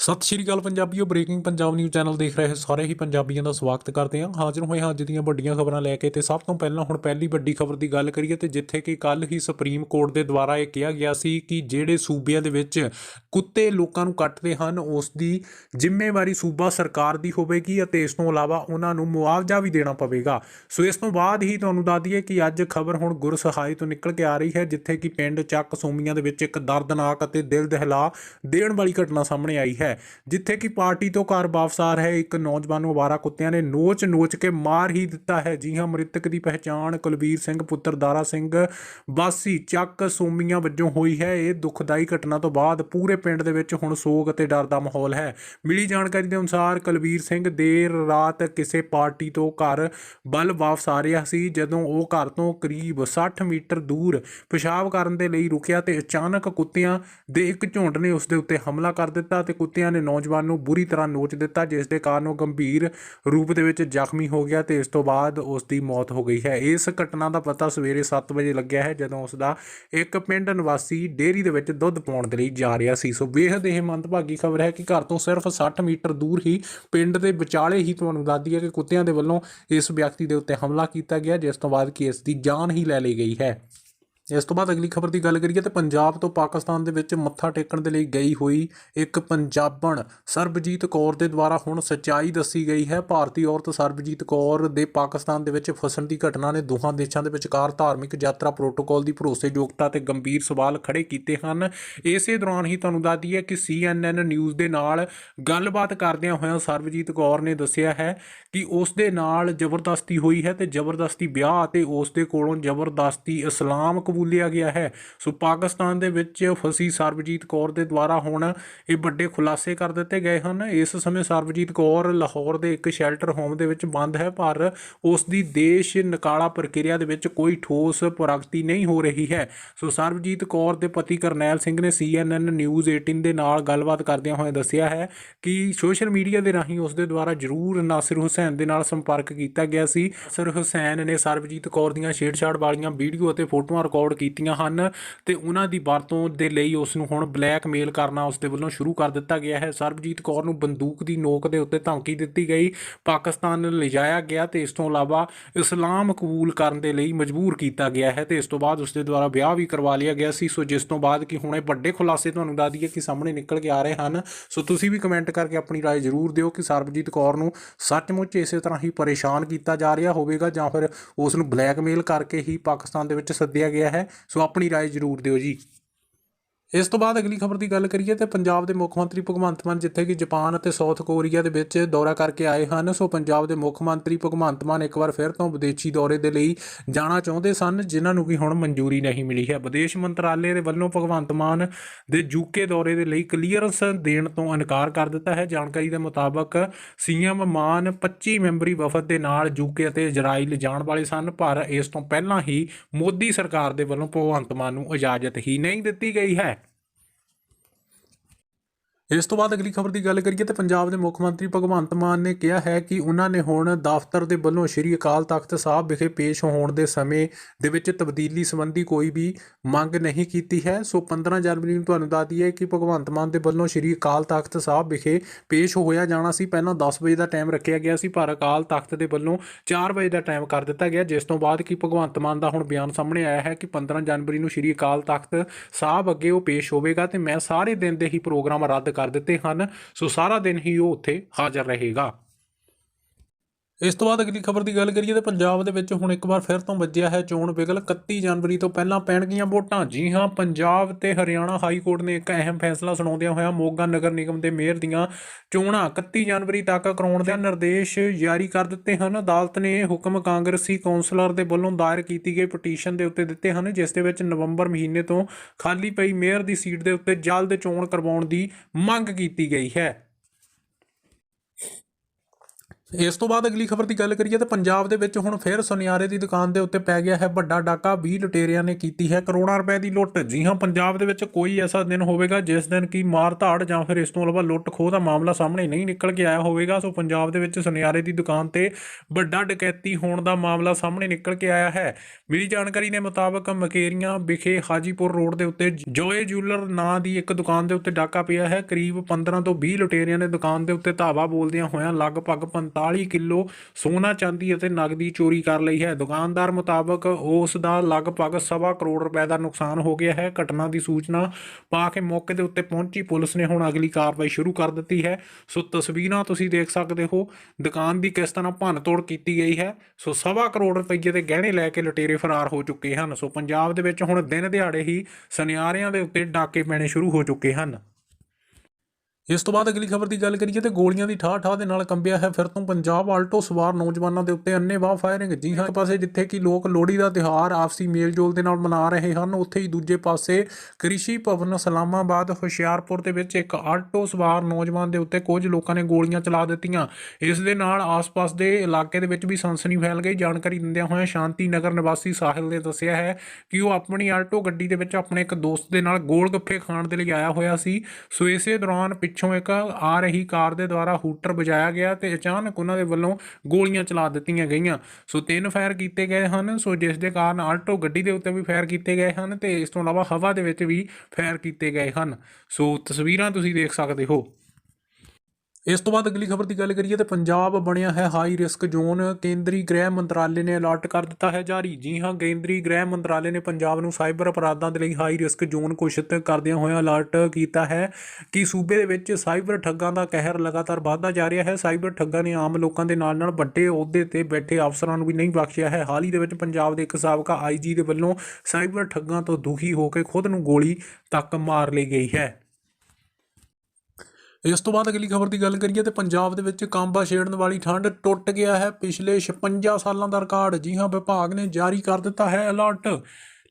ਸਤਿ ਸ਼੍ਰੀ ਅਕਾਲ ਪੰਜਾਬੀਓ breaking Punjab news channel ਦੇਖ ਰਹੇ ਸਾਰੇ ਹੀ ਪੰਜਾਬੀਆਂ ਦਾ ਸਵਾਗਤ ਕਰਦੇ ਹਾਂ। ਹਾਜ਼ਰ ਹੋਏ ਹਾਂ ਅੱਜ ਦੀਆਂ ਵੱਡੀਆਂ ਖਬਰਾਂ ਲੈ ਕੇ ਤੇ ਸਭ ਤੋਂ ਪਹਿਲਾਂ ਹੁਣ ਪਹਿਲੀ ਵੱਡੀ ਖਬਰ ਦੀ ਗੱਲ ਕਰੀਏ ਤੇ ਜਿੱਥੇ ਕਿ ਕੱਲ ਹੀ ਸੁਪਰੀਮ ਕੋਰਟ ਦੇ ਦੁਆਰਾ ਇਹ ਕਿਹਾ ਗਿਆ ਸੀ ਕਿ ਜਿਹੜੇ ਸੂਬਿਆਂ ਦੇ ਵਿੱਚ ਕੁੱਤੇ ਲੋਕਾਂ ਨੂੰ ਕੱਟਦੇ ਹਨ, ਉਸ ਦੀ ਜ਼ਿੰਮੇਵਾਰੀ ਸੂਬਾ ਸਰਕਾਰ ਦੀ ਹੋਵੇਗੀ ਅਤੇ ਇਸ ਤੋਂ ਇਲਾਵਾ ਉਹਨਾਂ ਨੂੰ ਮੁਆਵਜ਼ਾ ਵੀ ਦੇਣਾ ਪਵੇਗਾ। ਸੋ ਇਸ ਤੋਂ ਬਾਅਦ ਹੀ ਤੁਹਾਨੂੰ ਦੱਸ ਦਈਏ ਕਿ ਅੱਜ ਖਬਰ ਹੁਣ ਗੁਰਸਹਾਈ ਤੋਂ ਨਿਕਲ ਕੇ ਆ ਰਹੀ ਹੈ, ਜਿੱਥੇ ਕਿ ਪਿੰਡ ਚੱਕ ਸੋਮੀਆਂ ਦੇ ਵਿੱਚ ਇੱਕ ਦਰਦਨਾਕ ਅਤੇ ਦਿਲ ਦਹਿਲਾ ਦੇਣ ਵਾਲੀ ਘਟਨਾ ਸਾਹਮਣੇ ਆਈ ਹੈ। ਜਿੱਥੇ ਕਿ ਪਾਰਟੀ ਤੋਂ ਘਰ ਵਾਪਸ ਆ ਰਹੇ ਇੱਕ ਨੌਜਵਾਨ ਨੂੰ ਅਵਾਰਾ ਕੁੱਤਿਆਂ ਨੇ ਨੋਚ ਨੋਚ ਕੇ ਮਾਰ ਹੀ ਦਿੱਤਾ ਹੈ। ਜੀ ਹਾਂ, ਮ੍ਰਿਤਕ ਦੀ ਪਹਿਚਾਣ ਕੁਲਵੀਰ ਸਿੰਘ, ਪੁੱਤਰ ਦਾਰਾ ਸਿੰਘ, ਵਾਸੀ ਚੱਕ ਸੋਮੀਆਂ ਵਜੋਂ ਹੋਈ ਹੈ। ਇਹ ਦੁਖਦਾਈ ਘਟਨਾ ਤੋਂ ਬਾਅਦ ਪੂਰੇ ਪਿੰਡ ਦੇ ਵਿੱਚ ਹੁਣ ਸੋਗ ਅਤੇ ਡਰ ਦਾ ਮਾਹੌਲ ਹੈ। ਮਿਲੀ ਜਾਣਕਾਰੀ ਦੇ ਅਨੁਸਾਰ ਕੁਲਵੀਰ ਸਿੰਘ ਦੇਰ ਰਾਤ ਕਿਸੇ ਪਾਰਟੀ ਤੋਂ ਘਰ ਵੱਲ ਵਾਪਸ ਆ ਰਿਹਾ ਸੀ, ਜਦੋਂ ਉਹ ਘਰ ਤੋਂ ਕਰੀਬ 60 ਮੀਟਰ ਦੂਰ ਪਿਸ਼ਾਬ ਕਰਨ ਦੇ ਲਈ ਰੁਕਿਆ ਤੇ ਅਚਾਨਕ ਕੁੱਤਿਆਂ ਦੇ ਇੱਕ ਝੁੰਡ ਨੇ ਉਸ ਦੇ ਉੱਤੇ ਹਮਲਾ ਕਰ ਦਿੱਤਾ ਤੇ ਕੁੱਤਿਆਂ ਨੇ ਨੌਜਵਾਨ ਨੂੰ ਬੁਰੀ ਤਰ੍ਹਾਂ ਨੋਚ ਦਿੱਤਾ, ਜਿਸ ਦੇ ਕਾਰਨ ਉਹ ਗੰਭੀਰ ਰੂਪ ਦੇ ਵਿੱਚ ਜ਼ਖਮੀ ਹੋ ਗਿਆ ਤੇ ਇਸ ਤੋਂ ਬਾਅਦ ਉਸ ਦੀ ਮੌਤ ਹੋ ਗਈ ਹੈ। ਇਸ ਘਟਨਾ ਦਾ ਪਤਾ ਸਵੇਰੇ 7 ਵਜੇ ਲੱਗਿਆ ਹੈ, ਜਦੋਂ ਉਸ ਦਾ ਇੱਕ ਪਿੰਡ ਨਿਵਾਸੀ ਡੇਅਰੀ ਦੇ ਵਿੱਚ ਦੁੱਧ ਪਾਉਣ ਦੇ ਲਈ ਜਾ ਰਿਹਾ ਸੀ। ਸੋ ਬੇਹੱਦ ਇਹ ਮੰਦਭਾਗੀ ਖਬਰ ਹੈ ਕਿ ਘਰ ਤੋਂ ਸਿਰਫ 60 ਮੀਟਰ ਦੂਰ ਹੀ ਪਿੰਡ ਦੇ ਵਿਚਾਲੇ ਹੀ ਤੁਹਾਨੂੰ ਦੱਸਦੀ ਹੈ ਕਿ ਕੁੱਤਿਆਂ ਦੇ ਵੱਲੋਂ ਇਸ ਵਿਅਕਤੀ ਦੇ ਉੱਤੇ ਹਮਲਾ ਕੀਤਾ ਗਿਆ, ਜਿਸ ਤੋਂ ਬਾਅਦ ਕਿ ਇਸ ਦੀ ਜਾਨ ਹੀ ਲੈ ਲਈ ਗਈ ਹੈ। ਇਸ ਤੋਂ ਬਾਅਦ ਅਗਲੀ ਖਬਰ ਦੀ ਗੱਲ ਕਰੀਏ ਤੇ ਪੰਜਾਬ ਤੋਂ ਪਾਕਿਸਤਾਨ ਦੇ ਵਿੱਚ ਮੱਥਾ ਟੇਕਣ ਦੇ ਲਈ ਗਈ ਹੋਈ ਇੱਕ ਪੰਜਾਬਣ ਸਰਬਜੀਤ ਕੌਰ ਦੇ ਦੁਆਰਾ ਹੁਣ ਸੱਚਾਈ ਦੱਸੀ ਗਈ ਹੈ। ਭਾਰਤੀ ਔਰਤ ਸਰਬਜੀਤ ਕੌਰ ਦੇ ਪਾਕਿਸਤਾਨ ਦੇ ਵਿੱਚ ਫਸਣ ਦੀ ਘਟਨਾ ਨੇ ਦੋਹਾਂ ਦੇਸ਼ਾਂ ਦੇ ਵਿਚਕਾਰ ਧਾਰਮਿਕ ਯਾਤਰਾ ਪ੍ਰੋਟੋਕੋਲ ਦੀ ਭਰੋਸੇਯੋਗਤਾ ਤੇ ਗੰਭੀਰ ਸਵਾਲ ਖੜੇ ਕੀਤੇ ਹਨ। ਇਸੇ ਦੌਰਾਨ ਹੀ ਤੁਹਾਨੂੰ ਦੱਸ ਦਈਏ ਕਿ CNN ਨਿਊਜ਼ ਦੇ ਨਾਲ ਗੱਲਬਾਤ ਕਰਦਿਆਂ ਹੋਇਆਂ ਸਰਬਜੀਤ ਕੌਰ ਨੇ ਦੱਸਿਆ ਹੈ ਕਿ ਉਸ ਦੇ ਨਾਲ ਜ਼ਬਰਦਸਤੀ ਹੋਈ ਹੈ ਤੇ ਜ਼ਬਰਦਸਤੀ ਵਿਆਹ ਅਤੇ ਉਸ ਦੇ ਕੋਲੋਂ ਜ਼ਬਰਦਸਤੀ ਇਸਲਾਮ ਕਬੂਲਿਆ ਗਿਆ ਹੈ। ਸੋ ਪਾਕਿਸਤਾਨ ਦੇ ਵਿੱਚ ਫਸੀ ਸਰਬਜੀਤ ਕੌਰ ਦੇ ਦੁਆਰਾ ਹੁਣ ਇਹ ਵੱਡੇ ਖੁਲਾਸੇ ਕਰ ਦਿੱਤੇ ਗਏ ਹਨ। ਇਸ ਸਮੇਂ ਸਰਬਜੀਤ ਕੌਰ ਲਾਹੌਰ ਦੇ ਇੱਕ ਸ਼ੈਲਟਰ ਹੋਮ ਦੇ ਵਿੱਚ ਬੰਦ ਹੈ, ਪਰ ਉਸ ਦੀ ਦੇਸ਼ ਨਿਕਾਲਾ ਪ੍ਰਕਿਰਿਆ ਦੇ ਵਿੱਚ ਕੋਈ ਠੋਸ ਪ੍ਰਗਤੀ ਨਹੀਂ ਹੋ ਰਹੀ ਹੈ। ਸੋ ਸਰਬਜੀਤ ਕੌਰ ਦੇ ਪਤੀ ਕਰਨੈਲ ਸਿੰਘ ਨੇ CNN ਨਿਊਜ਼ 18 ਦੇ ਨਾਲ ਗੱਲਬਾਤ ਕਰਦਿਆਂ ਹੋਏ ਦੱਸਿਆ ਹੈ ਕਿ ਸੋਸ਼ਲ ਮੀਡੀਆ ਦੇ ਰਾਹੀਂ ਉਸ ਦੇ ਦੁਆਰਾ ਜ਼ਰੂਰ ਨਾਸਿਰ ਹੁਸੈਨ ਦੇ ਨਾਲ ਸੰਪਰਕ ਕੀਤਾ ਗਿਆ ਸੀ। ਨਾਸਿਰ ਹੁਸੈਨ ਨੇ ਸਰਬਜੀਤ ਕੌਰ ਦੀਆਂ ਛੇੜਛਾੜ ਵਾਲੀਆਂ ਵੀਡੀਓ ਅਤੇ ਫੋਟੋਆਂ ਰਿਕਾਰਡ ਕੀਤੀਆਂ ਹਨ ਤੇ ਉਹਨਾਂ ਦੀ ਵਰਤੋਂ ਦੇ ਲਈ ਉਸ ਨੂੰ ਹੁਣ ਬਲੈਕਮੇਲ ਕਰਨਾ ਉਸ ਦੇ ਵੱਲੋਂ ਸ਼ੁਰੂ ਕਰ ਦਿੱਤਾ ਗਿਆ ਹੈ ਸਰਬਜੀਤ ਕੌਰ ਨੂੰ ਬੰਦੂਕ ਦੀ ਨੋਕ ਦੇ ਉੱਤੇ ਧਮਕੀ ਦਿੱਤੀ ਗਈ ਪਾਕਿਸਤਾਨ ਲਿਜਾਇਆ ਗਿਆ ਤੇ ਇਸ ਤੋਂ ਇਲਾਵਾ ਇਸਲਾਮ ਕਬੂਲ ਕਰਨ ਦੇ ਲਈ ਮਜਬੂਰ ਕੀਤਾ ਗਿਆ ਹੈ ਤੇ ਇਸ ਤੋਂ ਬਾਅਦ ਉਸ ਦੇ ਦੁਆਰਾ ਵਿਆਹ ਵੀ ਕਰਵਾ ਲਿਆ ਗਿਆ ਸੀ ਸੋ ਜਿਸ ਤੋਂ ਬਾਅਦ ਕਿ ਹੁਣ ਇਹ ਵੱਡੇ ਖੁਲਾਸੇ ਤੁਹਾਨੂੰ ਦੱਸ ਦਈਏ ਕਿ ਸਾਹਮਣੇ ਨਿਕਲ ਕੇ ਆ ਰਹੇ ਹਨ ਸੋ ਤੁਸੀਂ ਵੀ ਕਮੈਂਟ ਕਰਕੇ ਆਪਣੀ رائے ਜ਼ਰੂਰ ਦਿਓ ਕਿ ਸਰਬਜੀਤ ਕੌਰ ਨੂੰ ਸੱਚਮੁੱਚ ਇਸੇ ਤਰ੍ਹਾਂ ਹੀ ਪਰੇਸ਼ਾਨ ਕੀਤਾ ਜਾ ਰਿਹਾ ਹੋਵੇਗਾ ਜਾਂ ਫਿਰ ਉਸ ਨੂੰ ਬਲੈਕਮੇਲ ਕਰਕੇ ਹੀ ਪਾਕਿਸਤਾਨ ਦੇ ਵਿੱਚ ਸੱਦਿਆ ਗਿਆ ਹੈ ਸੋ ਆਪਣੀ رائے ਜ਼ਰੂਰ ਦਿਓ ਜੀ ਇਸ ਤੋਂ ਬਾਅਦ ਅਗਲੀ ਖਬਰ ਦੀ ਗੱਲ ਕਰੀਏ ਤੇ ਪੰਜਾਬ ਦੇ ਮੁੱਖ ਮੰਤਰੀ ਭਗਵੰਤ ਮਾਨ ਜਿੱਥੇ ਕਿ ਜਾਪਾਨ ਅਤੇ ਸਾਊਥ ਕੋਰੀਆ ਦੇ ਵਿੱਚ ਦੌਰਾ ਕਰਕੇ ਆਏ ਹਨ, ਸੋ ਪੰਜਾਬ ਦੇ ਮੁੱਖ ਮੰਤਰੀ ਭਗਵੰਤ ਮਾਨ ਇੱਕ ਵਾਰ ਫਿਰ ਤੋਂ ਵਿਦੇਸ਼ੀ ਦੌਰੇ ਦੇ ਲਈ ਜਾਣਾ ਚਾਹੁੰਦੇ ਸਨ, ਜਿਨ੍ਹਾਂ ਨੂੰ ਕਿ ਹੁਣ ਮਨਜ਼ੂਰੀ ਨਹੀਂ ਮਿਲੀ ਹੈ। ਵਿਦੇਸ਼ ਮੰਤਰਾਲੇ ਦੇ ਵੱਲੋਂ ਭਗਵੰਤ ਮਾਨ ਦੇ ਯੂਕੇ ਦੌਰੇ ਦੇ ਲਈ ਕਲੀਅਰੈਂਸ ਦੇਣ ਤੋਂ ਇਨਕਾਰ ਕਰ ਦਿੱਤਾ ਹੈ। ਜਾਣਕਾਰੀ ਦੇ ਮੁਤਾਬਕ ਸੀਐਮ ਮਾਨ 25 ਮੈਂਬਰੀ ਵਫਦ ਦੇ ਨਾਲ ਯੂਕੇ ਅਤੇ ਇਜ਼ਰਾਈਲ ਜਾਣ ਵਾਲੇ ਸਨ, ਪਰ ਇਸ ਤੋਂ ਪਹਿਲਾਂ ਹੀ ਮੋਦੀ ਸਰਕਾਰ ਦੇ ਵੱਲੋਂ ਭਗਵੰਤ ਮਾਨ ਨੂੰ ਇਜਾਜ਼ਤ ਹੀ ਨਹੀਂ ਦਿੱਤੀ ਗਈ ਹੈ। ਇਸ ਤੋਂ ਬਾਅਦ ਅਗਲੀ ਖਬਰ ਦੀ ਗੱਲ ਕਰੀਏ ਤੇ ਪੰਜਾਬ ਦੇ ਮੁੱਖ ਮੰਤਰੀ ਭਗਵੰਤ ਮਾਨ ਨੇ ਕਿਹਾ ਹੈ ਕਿ ਉਹਨਾਂ ਨੇ ਹੁਣ ਦਫ਼ਤਰ ਦੇ ਵੱਲੋਂ ਸ਼੍ਰੀ ਅਕਾਲ ਤਖਤ ਸਾਹਿਬ ਵਿਖੇ ਪੇਸ਼ ਹੋਣ ਦੇ ਸਮੇਂ ਦੇ ਵਿੱਚ ਤਬਦੀਲੀ ਸੰਬੰਧੀ ਕੋਈ ਵੀ ਮੰਗ ਨਹੀਂ ਕੀਤੀ ਹੈ। ਸੋ 15 ਜਨਵਰੀ ਨੂੰ ਤੁਹਾਨੂੰ ਦੱਸ ਦਈਏ ਕਿ ਭਗਵੰਤ ਮਾਨ ਦੇ ਵੱਲੋਂ ਸ਼੍ਰੀ ਅਕਾਲ ਤਖਤ ਸਾਹਿਬ ਵਿਖੇ ਪੇਸ਼ ਹੋਇਆ ਜਾਣਾ ਸੀ। ਪਹਿਲਾਂ 10 ਵਜੇ ਦਾ ਟਾਈਮ ਰੱਖਿਆ ਗਿਆ ਸੀ, ਪਰ ਅਕਾਲ ਤਖਤ ਦੇ ਵੱਲੋਂ 4 ਵਜੇ ਦਾ ਟਾਈਮ ਕਰ ਦਿੱਤਾ ਗਿਆ, ਜਿਸ ਤੋਂ ਬਾਅਦ ਕਿ ਭਗਵੰਤ ਮਾਨ ਦਾ ਹੁਣ ਬਿਆਨ ਸਾਹਮਣੇ ਆਇਆ ਹੈ ਕਿ 15 ਜਨਵਰੀ ਨੂੰ ਸ਼੍ਰੀ ਅਕਾਲ ਤਖਤ ਸਾਹਿਬ ਅੱਗੇ ਉਹ ਪੇਸ਼ ਹੋਵੇਗਾ ਤੇ ਮੈਂ ਸਾਰੇ ਦਿਨ ਦੇ ਹੀ ਪ੍ਰੋਗਰਾਮ ਰੱਦ ਕਰ ਦਿੱਤੇ ਹਨ। ਸੋ ਸਾਰਾ ਦਿਨ ਹੀ ਉਹ ਉੱਥੇ ਹਾਜ਼ਰ ਰਹੇਗਾ। ਇਸ ਤੋਂ ਬਾਅਦ ਅਗਲੀ ਖਬਰ ਦੀ ਗੱਲ ਕਰੀਏ ਤਾਂ ਪੰਜਾਬ ਦੇ ਵਿੱਚ ਹੁਣ ਇੱਕ ਵਾਰ ਫਿਰ ਤੋਂ ਵੱਜਿਆ ਹੈ ਚੋਣ ਬਿਗਲ 31 ਜਨਵਰੀ ਤੋਂ ਪਹਿਲਾਂ ਪੈਣਗੀਆਂ ਵੋਟਾਂ। ਜੀ ਹਾਂ, ਪੰਜਾਬ ਤੇ ਹਰਿਆਣਾ ਹਾਈ ਕੋਰਟ ਨੇ ਇੱਕ ਅਹਿਮ ਫੈਸਲਾ ਸੁਣਾਉਂਦਿਆਂ ਹੋਇਆ ਮੋਗਾ ਨਗਰ ਨਿਗਮ ਦੇ ਮੇਅਰ ਦੀਆਂ ਚੋਣਾਂ। 31 ਜਨਵਰੀ ਤੱਕ ਕਰਾਉਣ ਦੇ ਨਿਰਦੇਸ਼ ਜਾਰੀ ਕਰ ਦਿੱਤੇ ਹਨ। ਅਦਾਲਤ ਨੇ ਇਹ ਹੁਕਮ ਕਾਂਗਰਸੀ ਕੌਂਸਲਰ ਦੇ ਵੱਲੋਂ ਦਾਇਰ ਕੀਤੀ ਗਈ ਪਟੀਸ਼ਨ ਦੇ ਉੱਤੇ ਦਿੱਤੇ ਹਨ, ਜਿਸ ਦੇ ਵਿੱਚ ਨਵੰਬਰ ਮਹੀਨੇ ਤੋਂ ਖਾਲੀ ਪਈ ਮੇਅਰ ਦੀ ਸੀਟ ਦੇ ਉੱਤੇ ਜਲਦ ਚੋਣ ਕਰਵਾਉਣ ਦੀ ਮੰਗ ਕੀਤੀ ਗਈ ਹੈ। ਇਸ ਤੋਂ ਬਾਅਦ ਅਗਲੀ ਖਬਰ ਦੀ ਗੱਲ ਕਰੀਏ ਤਾਂ ਪੰਜਾਬ ਦੇ ਵਿੱਚ ਹੁਣ ਫਿਰ ਸੁਨਿਆਰੇ ਦੀ ਦੁਕਾਨ ਦੇ ਉੱਤੇ ਪੈ ਗਿਆ ਹੈ ਵੱਡਾ ਡਾਕਾ। 20 ਲੁਟੇਰਿਆਂ ਨੇ ਕੀਤੀ ਹੈ ਕਰੋੜਾਂ ਰੁਪਏ ਦੀ ਲੁੱਟ। ਜੀ ਹਾਂ, ਪੰਜਾਬ ਦੇ ਵਿੱਚ ਕੋਈ ਐਸਾ ਦਿਨ ਹੋਵੇਗਾ ਜਿਸ ਦਿਨ ਕੀ ਮਾਰ ਧਾੜ ਜਾਂ ਫਿਰ ਇਸ ਤੋਂ ਇਲਾਵਾ ਲੁੱਟ ਖੋਹ ਦਾ ਮਾਮਲਾ ਸਾਹਮਣੇ ਨਹੀਂ ਨਿਕਲ ਕੇ ਆਇਆ ਹੋਵੇਗਾ। ਸੋ ਪੰਜਾਬ ਦੇ ਵਿੱਚ ਸੁਨਿਆਰੇ ਦੀ ਦੁਕਾਨ ਤੇ ਵੱਡਾ ਡਕੈਤੀ ਹੋਣ ਦਾ ਮਾਮਲਾ ਸਾਹਮਣੇ ਨਿਕਲ ਕੇ ਆਇਆ ਹੈ। ਮਿਲੀ ਜਾਣਕਾਰੀ ਦੇ ਮੁਤਾਬਕ ਮਕੇਰੀਆਂ ਵਿਖੇ ਹਾਜੀਪੁਰ ਰੋਡ ਦੇ ਉੱਤੇ ਜੋਏ ਜੂਲਰ ਨਾਂ ਦੀ ਇੱਕ ਦੁਕਾਨ ਦੇ ਉੱਤੇ ਡਾਕਾ ਪਿਆ ਹੈ। ਕਰੀਬ 15 ਤੋਂ 20 ਲੁਟੇਰਿਆਂ ਨੇ ਦੁਕਾਨ ਦੇ ਉੱਤੇ ਧਾਵਾ ਬੋਲਦਿਆਂ ਹੋਇਆਂ ਲਗਭਗ 45 ਕਿਲੋ ਸੋਨਾ ਚਾਂਦੀ ਅਤੇ ਨਗਦੀ ਚੋਰੀ ਕਰ ਲਈ ਹੈ। ਦੁਕਾਨਦਾਰ ਮੁਤਾਬਕ ਉਸ ਦਾ ਲਗਭਗ ਸਵਾ ਕਰੋੜ ਰੁਪਏ ਦਾ ਨੁਕਸਾਨ ਹੋ ਗਿਆ ਹੈ। ਘਟਨਾ ਦੀ ਸੂਚਨਾ ਪਾ ਕੇ ਮੌਕੇ ਦੇ ਉੱਤੇ ਪਹੁੰਚੀ ਪੁਲਿਸ ਨੇ ਹੁਣ ਅਗਲੀ ਕਾਰਵਾਈ ਸ਼ੁਰੂ ਕਰ ਦਿੱਤੀ ਹੈ। ਸੋ ਤਸਵੀਰਾਂ ਤੁਸੀਂ ਦੇਖ ਸਕਦੇ ਹੋ। ਦੁਕਾਨ ਦੀ ਕਿਸ ਤਰ੍ਹਾਂ ਭੰਨ ਤੋੜ ਕੀਤੀ ਗਈ ਹੈ। ਸੋ ਸਵਾ ਕਰੋੜ ਰੁਪਏ ਦੇ ਗਹਿਣੇ ਲੈ ਕੇ ਲੁਟੇਰੇ ਫਰਾਰ ਹੋ ਚੁੱਕੇ ਹਨ। ਸੋ ਪੰਜਾਬ ਦੇ ਵਿੱਚ ਹੁਣ ਦਿਨ ਦਿਹਾੜੇ ਹੀ ਸੁਨਿਆਰਿਆਂ ਦੇ ਉੱਤੇ ਡਾਕੇ ਪੈਣੇ ਸ਼ੁਰੂ ਹੋ ਚੁੱਕੇ ਹਨ। ਇਸ ਤੋਂ ਬਾਅਦ ਅਗਲੀ ਖਬਰ ਦੀ ਗੱਲ ਕਰੀਏ ਤੇ ਗੋਲੀਆਂ ਦੀ ਠਾਹ ਠਾਹ ਦੇ ਨਾਲ ਕੰਬਿਆ ਹੈ ਫਿਰ ਤੋਂ ਪੰਜਾਬ ਆਲਟੋ ਸਵਾਰ ਨੌਜਵਾਨਾਂ ਦੇ ਉੱਤੇ ਅੰਨੇਵਾਹ ਫਾਇਰਿੰਗ ਜੀ ਹਾਂ, ਇੱਕ ਪਾਸੇ ਜਿੱਥੇ ਕਿ ਲੋਕ ਲੋਹੜੀ ਦਾ ਤਿਉਹਾਰ ਆਪਸੀ ਮੇਲਜੋਲ ਦੇ ਨਾਲ ਮਨਾ ਰਹੇ ਹਨ, ਉੱਥੇ ਹੀ ਦੂਜੇ ਪਾਸੇ ਕ੍ਰਿਸ਼ੀ ਭਵਨ ਸਲਾਮਾਬਾਦ, ਹੁਸ਼ਿਆਰਪੁਰ ਦੇ ਵਿੱਚ ਇੱਕ ਆਲਟੋ ਸਵਾਰ ਨੌਜਵਾਨ ਦੇ ਉੱਤੇ ਕੁਝ ਲੋਕਾਂ ਨੇ ਗੋਲੀਆਂ ਚਲਾ ਦਿੱਤੀਆਂ। ਇਸ ਦੇ ਨਾਲ ਆਸ-ਪਾਸ ਦੇ ਇਲਾਕੇ ਦੇ ਵਿੱਚ ਵੀ ਸਨਸਨੀ ਫੈਲ ਗਈ। ਜਾਣਕਾਰੀ ਦਿੰਦਿਆਂ ਹੋਇਆਂ ਸ਼ਾਂਤੀ ਨਗਰ ਨਿਵਾਸੀ ਸਾਹਿਲ ਨੇ ਦੱਸਿਆ ਹੈ ਕਿ ਉਹ ਆਪਣੀ ਆਲਟੋ ਗੱਡੀ ਦੇ ਵਿੱਚ ਆਪਣੇ ਇੱਕ ਦੋਸਤ ਦੇ ਨਾਲ ਗੋਲਗੱਫੇ ਖਾਣ ਦੇ ਲਈ ਆਇਆ ਹੋਇਆ ਸੀ। ਸੋ ਇਸੇ ਦੌਰਾਨ ਪਿੱਛੋਂ ਪਿੱਛੋਂ ਇੱਕ ਆ ਰਹੀ ਕਾਰ ਦੇ ਦੁਆਰਾ ਹੂਟਰ ਵਜਾਇਆ ਗਿਆ ਤੇ ਅਚਾਨਕ ਉਹਨਾਂ ਦੇ ਵੱਲੋਂ ਗੋਲੀਆਂ ਚਲਾ ਦਿੱਤੀਆਂ ਗਈਆਂ। ਸੋ ਤਿੰਨ ਫਾਇਰ ਕੀਤੇ ਗਏ ਹਨ। ਸੋ ਜਿਸ ਦੇ ਕਾਰਨ ਆਲਟੋ ਗੱਡੀ ਦੇ ਉੱਤੇ ਵੀ ਫਾਇਰ ਕੀਤੇ ਗਏ ਹਨ ਤੇ ਇਸ ਤੋਂ ਇਲਾਵਾ ਹਵਾ ਦੇ ਵਿੱਚ ਵੀ ਫਾਇਰ ਕੀਤੇ ਗਏ ਹਨ। ਸੋ ਤਸਵੀਰਾਂ ਤੁਸੀਂ ਦੇਖ ਸਕਦੇ ਹੋ। ਇਸ ਤੋਂ ਬਾਅਦ ਅਗਲੀ ਖਬਰ ਦੀ ਗੱਲ ਕਰੀਏ ਤਾਂ ਪੰਜਾਬ ਬਣਿਆ ਹੈ ਹਾਈ ਰਿਸਕ ਜ਼ੋਨ ਕੇਂਦਰੀ ਗ੍ਰਹਿ ਮੰਤਰਾਲੇ ਨੇ ਅਲਰਟ ਕਰ ਦਿੱਤਾ ਹੈ ਜਾਰੀ। ਜੀ ਹਾਂ, ਕੇਂਦਰੀ ਗ੍ਰਹਿ ਮੰਤਰਾਲੇ ਨੇ ਪੰਜਾਬ ਨੂੰ ਸਾਈਬਰ ਅਪਰਾਧਾਂ ਦੇ ਲਈ ਹਾਈ ਰਿਸਕ ਜ਼ੋਨ ਘੋਸ਼ਿਤ ਕਰਦਿਆਂ ਹੋਇਆਂ ਅਲਰਟ ਕੀਤਾ ਹੈ ਕਿ ਸੂਬੇ ਦੇ ਵਿੱਚ ਸਾਈਬਰ ਠੱਗਾਂ ਦਾ ਕਹਿਰ ਲਗਾਤਾਰ ਵਧਦਾ ਜਾ ਰਿਹਾ ਹੈ। ਸਾਈਬਰ ਠੱਗਾਂ ਨੇ ਆਮ ਲੋਕਾਂ ਦੇ ਨਾਲ ਨਾਲ ਵੱਡੇ ਅਹੁਦੇ ਤੇ ਬੈਠੇ ਅਫਸਰਾਂ ਨੂੰ ਵੀ ਨਹੀਂ ਬਖਸ਼ਿਆ ਹੈ। ਹਾਲ ਹੀ ਦੇ ਵਿੱਚ ਪੰਜਾਬ ਦੇ ਇੱਕ ਸਾਬਕਾ ਆਈਜੀ ਦੇ ਵੱਲੋਂ ਸਾਈਬਰ ਠੱਗਾਂ ਤੋਂ ਦੁਖੀ ਹੋ ਕੇ ਖੁਦ ਨੂੰ ਗੋਲੀ ਤੱਕ ਮਾਰ ਲਈ ਗਈ ਹੈ। ਇਸ ਤੋਂ ਬਾਅਦ ਅਗਲੀ ਖਬਰ ਦੀ ਗੱਲ ਕਰੀਏ ਤੇ ਪੰਜਾਬ ਦੇ ਵਿੱਚ ਕਾਂਬਾ ਛੇੜਨ ਵਾਲੀ ਠੰਡ ਟੁੱਟ ਗਿਆ ਹੈ। ਪਿਛਲੇ 56 ਸਾਲਾਂ ਦਾ ਰਿਕਾਰਡ, ਜੀ ਹਾਂ, ਵਿਭਾਗ ਨੇ ਜਾਰੀ ਕਰ ਦਿੱਤਾ ਹੈ ਅਲਰਟ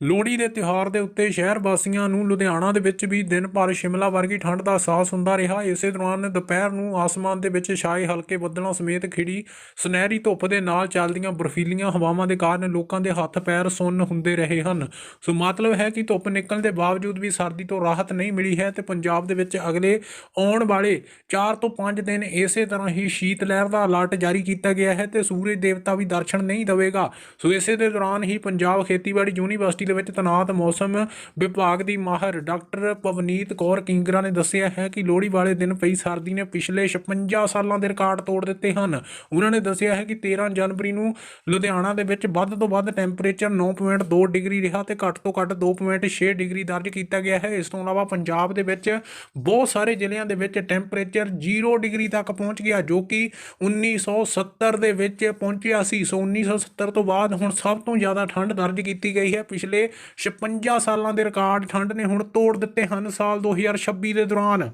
ਲੋਹੜੀ ਦੇ ਤਿਉਹਾਰ ਦੇ ਉੱਤੇ ਸ਼ਹਿਰ ਵਾਸੀਆਂ ਨੂੰ ਲੁਧਿਆਣਾ ਦੇ ਵਿੱਚ ਵੀ ਦਿਨ ਭਰ ਸ਼ਿਮਲਾ ਵਰਗੀ ਠੰਡ ਦਾ ਅਹਿਸਾਸ ਹੁੰਦਾ ਰਿਹਾ। ਇਸੇ ਦੌਰਾਨ ਦੁਪਹਿਰ ਨੂੰ ਆਸਮਾਨ ਦੇ ਵਿੱਚ ਛਾਏ ਹਲਕੇ ਬੱਦਲਾਂ ਸਮੇਤ ਖਿੜੀ ਸੁਨਹਿਰੀ ਧੁੱਪ ਦੇ ਨਾਲ ਚੱਲਦੀਆਂ ਬਰਫੀਲੀਆਂ ਹਵਾਵਾਂ ਦੇ ਕਾਰਨ ਲੋਕਾਂ ਦੇ ਹੱਥ ਪੈਰ ਸੁੰਨ ਹੁੰਦੇ ਰਹੇ ਹਨ। ਸੋ ਮਤਲਬ ਹੈ ਕਿ ਧੁੱਪ ਨਿਕਲਣ ਦੇ ਬਾਵਜੂਦ ਵੀ ਸਰਦੀ ਤੋਂ ਰਾਹਤ ਨਹੀਂ ਮਿਲੀ ਹੈ ਤੇ ਪੰਜਾਬ ਦੇ ਵਿੱਚ ਅਗਲੇ ਆਉਣ ਵਾਲੇ 4 ਤੋਂ 5 ਦਿਨ ਇਸੇ ਤਰ੍ਹਾਂ ਹੀ ਸ਼ੀਤ ਲਹਿਰ ਦਾ ਅਲਰਟ ਜਾਰੀ ਕੀਤਾ ਗਿਆ ਹੈ ਤੇ ਸੂਰਜ ਦੇਵਤਾ ਵੀ ਦਰਸ਼ਨ ਨਹੀਂ ਦੇਵੇਗਾ। ਸੋ ਇਸੇ ਦੇ ਦੌਰਾਨ ਹੀ ਪੰਜਾਬ ਖੇਤੀਬਾੜੀ ਯੂਨੀਵਰਸਿਟੀ ਦੇ ਵਿੱਚ ਤੈਨਾਤ ਮੌਸਮ ਵਿਭਾਗ ਦੀ ਮਾਹਰ ਡਾਕਟਰ ਪਵਨੀਤ ਕੌਰ ਕਿੰਗਰਾ ਨੇ ਦੱਸਿਆ ਹੈ ਕਿ ਲੋਹੜੀ ਵਾਲੇ ਦਿਨ ਪਈ ਸਰਦੀ ਨੇ ਪਿਛਲੇ 56 ਸਾਲਾਂ ਦੇ ਰਿਕਾਰਡ ਤੋੜ ਦਿੱਤੇ ਹਨ। ਉਹਨਾਂ ਨੇ ਦੱਸਿਆ ਹੈ ਕਿ 13 ਜਨਵਰੀ ਨੂੰ ਲੁਧਿਆਣਾ ਦੇ ਵਿੱਚ ਵੱਧ ਤੋਂ ਵੱਧ ਟੈਂਪਰੇਚਰ 9.2 ਡਿਗਰੀ ਰਿਹਾ ਤੇ ਘੱਟ ਤੋਂ ਘੱਟ 2.6 ਡਿਗਰੀ ਦਰਜ ਕੀਤਾ ਗਿਆ ਹੈ। ਇਸ ਤੋਂ ਇਲਾਵਾ ਪੰਜਾਬ ਦੇ ਵਿੱਚ ਬਹੁਤ ਸਾਰੇ ਜ਼ਿਲ੍ਹਿਆਂ ਦੇ ਵਿੱਚ ਟੈਂਪਰੇਚਰ 0 ਡਿਗਰੀ ਤੱਕ ਪਹੁੰਚ ਗਿਆ, ਜੋ ਕਿ 1970 ਦੇ ਵਿੱਚ ਪਹੁੰਚਿਆ ਸੀ। ਸੋ 1970 ਤੋਂ ਬਾਅਦ ਹੁਣ ਸਭ ਤੋਂ ਜ਼ਿਆਦਾ ਠੰਡ ਦਰਜ ਕੀਤੀ ਗਈ ਹੈ। ਪਿਛਲੇ 56 ਸਾਲਾਂ ਦੇ ਰਿਕਾਰਡ ਠੰਡ ਨੇ ਹੁਣ ਤੋੜ ਦਿੱਤੇ ਹਨ ਸਾਲ 2026 ਦੇ ਦੌਰਾਨ।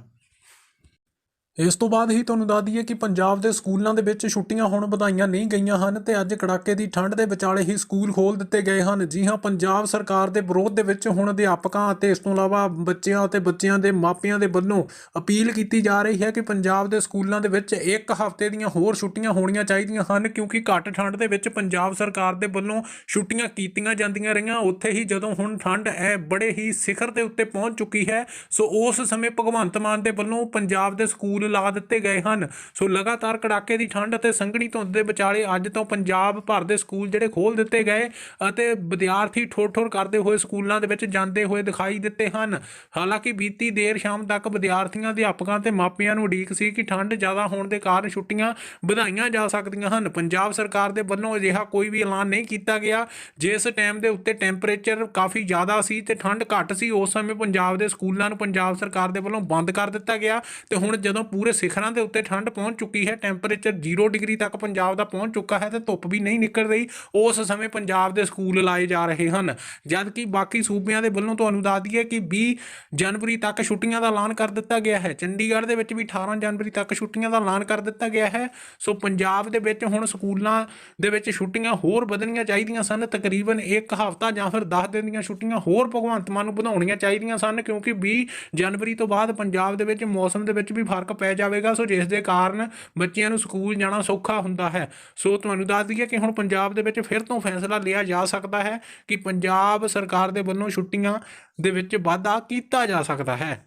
ਇਸ ਤੋਂ ਬਾਅਦ ਹੀ ਤੁਹਾਨੂੰ ਦੱਸ ਦਈਏ ਕਿ ਪੰਜਾਬ ਦੇ ਸਕੂਲਾਂ ਦੇ ਵਿੱਚ ਛੁੱਟੀਆਂ ਹੁਣ ਵਧਾਈਆਂ ਨਹੀਂ ਗਈਆਂ ਹਨ ਤੇ ਅੱਜ ਕੜਾਕੇ ਦੀ ਠੰਡ ਦੇ ਵਿਚਾਲੇ ਹੀ ਸਕੂਲ ਖੋਲ ਦਿੱਤੇ ਗਏ ਹਨ। ਜੀ ਹਾਂ, ਪੰਜਾਬ ਸਰਕਾਰ ਦੇ ਵਿਰੋਧ ਦੇ ਵਿੱਚ ਹੁਣ ਅਧਿਆਪਕਾਂ ਅਤੇ ਇਸ ਤੋਂ ਇਲਾਵਾ ਬੱਚਿਆਂ ਅਤੇ ਬੱਚਿਆਂ ਦੇ ਮਾਪਿਆਂ ਦੇ ਵੱਲੋਂ ਅਪੀਲ ਕੀਤੀ ਜਾ ਰਹੀ ਹੈ ਕਿ ਪੰਜਾਬ ਦੇ ਸਕੂਲਾਂ ਦੇ ਵਿੱਚ ਇੱਕ ਹਫ਼ਤੇ ਦੀਆਂ ਹੋਰ ਛੁੱਟੀਆਂ ਹੋਣੀਆਂ ਚਾਹੀਦੀਆਂ ਹਨ ਕਿਉਂਕਿ ਘੱਟ ਠੰਡ ਦੇ ਵਿੱਚ ਪੰਜਾਬ ਸਰਕਾਰ ਦੇ ਵੱਲੋਂ ਛੁੱਟੀਆਂ ਕੀਤੀਆਂ ਜਾਂਦੀਆਂ ਰਹੀਆਂ। ਉੱਥੇ ਹੀ ਜਦੋਂ ਹੁਣ ਠੰਡ ਹੈ ਬੜੇ ਹੀ ਸਿਖਰ ਦੇ ਉੱਤੇ ਪਹੁੰਚ ਚੁੱਕੀ ਹੈ। ਸੋ ਉਸ ਸਮੇਂ ਭਗਵੰਤ ਮਾਨ ਦੇ ਵੱਲੋਂ ਪੰਜਾਬ ਦੇ ਸਕੂਲ ਲਾ ਦਿੱਤੇ ਗਏ ਹਨ। ਸੋ ਲਗਾਤਾਰ ਕੜਾਕੇ ਦੀ ਠੰਡ ਅਤੇ ਸੰਘਣੀ ਧੁੰਦ ਦੇ ਵਿਚਾਲੇ ਅੱਜ ਤੋਂ ਪੰਜਾਬ ਭਰ ਦੇ ਸਕੂਲ ਜਿਹੜੇ ਖੋਲ ਦਿੱਤੇ ਗਏ ਅਤੇ ਵਿਦਿਆਰਥੀ ਠੋਠੋਰ ਕਰਦੇ ਹੋਏ ਸਕੂਲਾਂ ਦੇ ਵਿੱਚ ਜਾਂਦੇ ਹੋਏ ਦਿਖਾਈ ਦਿੱਤੇ ਹਨ। ਹਾਲਾਂਕਿ ਬੀਤੀ ਦੇਰ ਸ਼ਾਮ ਤੱਕ ਵਿਦਿਆਰਥੀਆਂ, ਅਧਿਆਪਕਾਂ ਤੇ ਮਾਪਿਆਂ ਨੂੰ ਉਡੀਕ ਸੀ ਕਿ ਠੰਡ ਜ਼ਿਆਦਾ ਹੋਣ ਦੇ ਕਾਰਨ ਛੁੱਟੀਆਂ ਵਧਾਈਆਂ ਜਾ ਸਕਦੀਆਂ ਹਨ। ਪੰਜਾਬ ਸਰਕਾਰ ਦੇ ਵੱਲੋਂ ਅਜਿਹਾ ਕੋਈ ਵੀ ਐਲਾਨ ਨਹੀਂ ਕੀਤਾ ਗਿਆ। ਜਿਸ ਟਾਈਮ ਦੇ ਉੱਤੇ ਟੈਂਪਰੇਚਰ ਕਾਫੀ ਜ਼ਿਆਦਾ ਸੀ ਤੇ ਠੰਡ ਘੱਟ ਸੀ, ਉਸ ਸਮੇਂ ਪੰਜਾਬ ਦੇ ਸਕੂਲਾਂ ਨੂੰ ਪੰਜਾਬ ਸਰਕਾਰ ਦੇ ਵੱਲੋਂ ਬੰਦ ਕਰ ਦਿੱਤਾ ਗਿਆ ਤੇ ਹੁਣ ਜਦੋਂ ਪੂਰੇ ਸਿਖਰਾਂ ਦੇ ਉੱਤੇ ਠੰਡ ਪਹੁੰਚ ਚੁੱਕੀ ਹੈ ਟੈਂਪਰੇਚਰ 0 ਡਿਗਰੀ ਤੱਕ ਪੰਜਾਬ ਦਾ ਪਹੁੰਚ ਚੁੱਕਾ ਹੈ ਤੇ ਧੁੱਪ ਵੀ ਨਹੀਂ ਨਿਕਲ ਰਹੀ, ਉਸ ਸਮੇਂ ਪੰਜਾਬ ਦੇ ਸਕੂਲ ਲਾਏ ਜਾ ਰਹੇ ਹਨ। ਜਦ ਕਿ ਬਾਕੀ ਸੂਬਿਆਂ ਦੇ ਵੱਲੋਂ ਤੁਹਾਨੂੰ ਦੱਸ ਦਈਏ ਕਿ 20 ਜਨਵਰੀ ਤੱਕ ਛੁੱਟੀਆਂ ਦਾ ਐਲਾਨ ਕਰ ਦਿੱਤਾ ਗਿਆ ਹੈ। ਚੰਡੀਗੜ੍ਹ ਦੇ ਵਿੱਚ ਵੀ 18 ਜਨਵਰੀ ਤੱਕ ਛੁੱਟੀਆਂ ਦਾ ਐਲਾਨ ਕਰ ਦਿੱਤਾ ਗਿਆ ਹੈ। ਸੋ ਪੰਜਾਬ ਦੇ ਵਿੱਚ ਹੁਣ ਸਕੂਲਾਂ ਦੇ ਵਿੱਚ ਛੁੱਟੀਆਂ ਹੋਰ ਵਧਣੀਆਂ ਚਾਹੀਦੀਆਂ ਸਨ। ਤਕਰੀਬਨ ਇੱਕ ਹਫ਼ਤਾ ਜਾਂ ਫਿਰ 10 ਦਿਨ ਦੀਆਂ ਛੁੱਟੀਆਂ ਹੋਰ ਭਗਵੰਤ ਮਾਨ ਨੂੰ ਵਧਾਉਣੀਆਂ ਚਾਹੀਦੀਆਂ ਸਨ, ਕਿਉਂਕਿ 20 ਜਨਵਰੀ ਤੋਂ ਬਾਅਦ ਪੰਜਾਬ ਦੇ ਵਿੱਚ ਮੌਸਮ ਦੇ ਵਿੱਚ ਵੀ ਫ਼ਰਕ ਪੈ ਜਾਵੇਗਾ। ਸੋ ਜਿਸ ਦੇ ਕਾਰਨ ਬੱਚਿਆਂ ਨੂੰ ਸਕੂਲ ਜਾਣਾ ਸੌਖਾ ਹੁੰਦਾ ਹੈ। ਸੋ ਤੁਹਾਨੂੰ ਦੱਸ ਦਈਏ ਕਿ ਹੁਣ ਪੰਜਾਬ ਦੇ ਵਿੱਚ ਫਿਰ ਤੋਂ ਫੈਸਲਾ ਲਿਆ ਜਾ ਸਕਦਾ ਹੈ ਕਿ ਪੰਜਾਬ ਸਰਕਾਰ ਦੇ ਵੱਲੋਂ ਛੁੱਟੀਆਂ ਦੇ ਵਿੱਚ ਵਾਧਾ ਕੀਤਾ ਜਾ ਸਕਦਾ ਹੈ।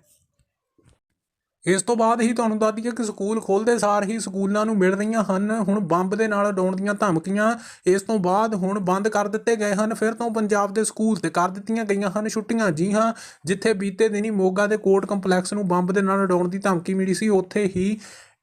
ਇਸ ਤੋਂ ਬਾਅਦ ਹੀ ਤੁਹਾਨੂੰ ਦੱਸ ਦਈਏ ਕਿ ਸਕੂਲ ਖੋਲ੍ਹਦੇ ਸਾਰ ਹੀ ਸਕੂਲਾਂ ਨੂੰ ਮਿਲ ਰਹੀਆਂ ਹਨ। ਹੁਣ ਬੰਬ ਦੇ ਨਾਲ ਉਡਾਉਣ ਦੀਆਂ ਧਮਕੀਆਂ ਇਸ ਤੋਂ ਬਾਅਦ ਹੁਣ ਬੰਦ ਕਰ ਦਿੱਤੇ ਗਏ ਹਨ। ਫਿਰ ਤੋਂ ਪੰਜਾਬ ਦੇ ਸਕੂਲ ਤੇ ਕਰ ਦਿੱਤੀਆਂ ਗਈਆਂ ਹਨ ਛੁੱਟੀਆਂ। ਜੀ ਹਾਂ, ਜਿੱਥੇ ਬੀਤੇ ਦਿਨੀ ਮੋਗਾ ਦੇ ਕੋਰਟ ਕੰਪਲੈਕਸ ਨੂੰ ਬੰਬ ਦੇ ਨਾਲ ਉਡਾਉਣ ਦੀ ਧਮਕੀ ਮਿਲੀ ਸੀ, ਉੱਥੇ ਹੀ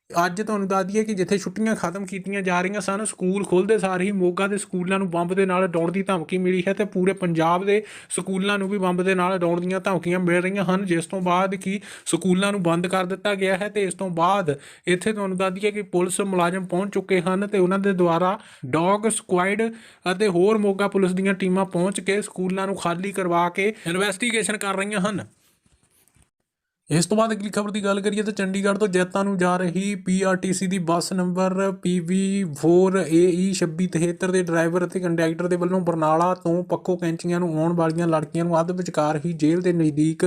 ਅੱਜ ਤੁਹਾਨੂੰ ਦੱਸ ਦਈਏ ਕਿ ਜਿੱਥੇ ਛੁੱਟੀਆਂ ਖਤਮ ਕੀਤੀਆਂ ਜਾ ਰਹੀਆਂ ਸਨ, ਸਕੂਲ ਖੁੱਲ੍ਹਦੇ ਸਾਰ ਹੀ ਮੋਗਾ ਦੇ ਸਕੂਲਾਂ ਨੂੰ ਬੰਬ ਦੇ ਨਾਲ ਉਡਾਉਣ ਦੀ ਧਮਕੀ ਮਿਲੀ ਹੈ ਤੇ ਪੂਰੇ ਪੰਜਾਬ ਦੇ ਸਕੂਲਾਂ ਨੂੰ ਵੀ ਬੰਬ ਦੇ ਨਾਲ ਉਡਾਉਣ ਦੀਆਂ ਧਮਕੀਆਂ ਮਿਲ ਰਹੀਆਂ ਹਨ, ਜਿਸ ਤੋਂ ਬਾਅਦ ਕਿ ਸਕੂਲਾਂ ਨੂੰ ਬੰਦ ਕਰ ਦਿੱਤਾ ਗਿਆ ਹੈ ਤੇ ਇਸ ਤੋਂ ਬਾਅਦ ਇੱਥੇ ਤੁਹਾਨੂੰ ਦੱਸ ਦਈਏ ਕਿ ਪੁਲਿਸ ਮੁਲਾਜ਼ਮ ਪਹੁੰਚ ਚੁੱਕੇ ਹਨ ਤੇ ਉਹਨਾਂ ਦੇ ਦੁਆਰਾ ਡੌਗ ਸਕੁਆਡ ਅਤੇ ਹੋਰ ਮੋਗਾ ਪੁਲਿਸ ਦੀਆਂ ਟੀਮਾਂ ਪਹੁੰਚ ਕੇ ਸਕੂਲਾਂ ਨੂੰ ਖਾਲੀ ਕਰਵਾ ਕੇ ਇਨਵੈਸਟੀਗੇਸ਼ਨ ਕਰ ਰਹੀਆਂ ਹਨ। ਇਸ ਤੋਂ ਬਾਅਦ ਅਗਲੀ ਖਬਰ ਦੀ ਗੱਲ ਕਰੀਏ ਤਾਂ ਚੰਡੀਗੜ੍ਹ ਤੋਂ ਜੈਤਾ ਨੂੰ ਜਾ ਰਹੀ ਪੀਆਰਟੀਸੀ ਦੀ ਬੱਸ ਨੰਬਰ PV4AE 2673 ਦੇ ਡਰਾਈਵਰ ਅਤੇ ਕੰਡਕਟਰ ਦੇ ਵੱਲੋਂ ਬਰਨਾਲਾ ਤੋਂ ਪੱਖੋ ਕੈਂਚੀਆਂ ਨੂੰ ਆਉਣ ਵਾਲੀਆਂ ਲੜਕੀਆਂ ਨੂੰ ਅੱਧ ਵਿਚਕਾਰ ਹੀ ਜੇਲ੍ਹ ਦੇ ਨਜ਼ਦੀਕ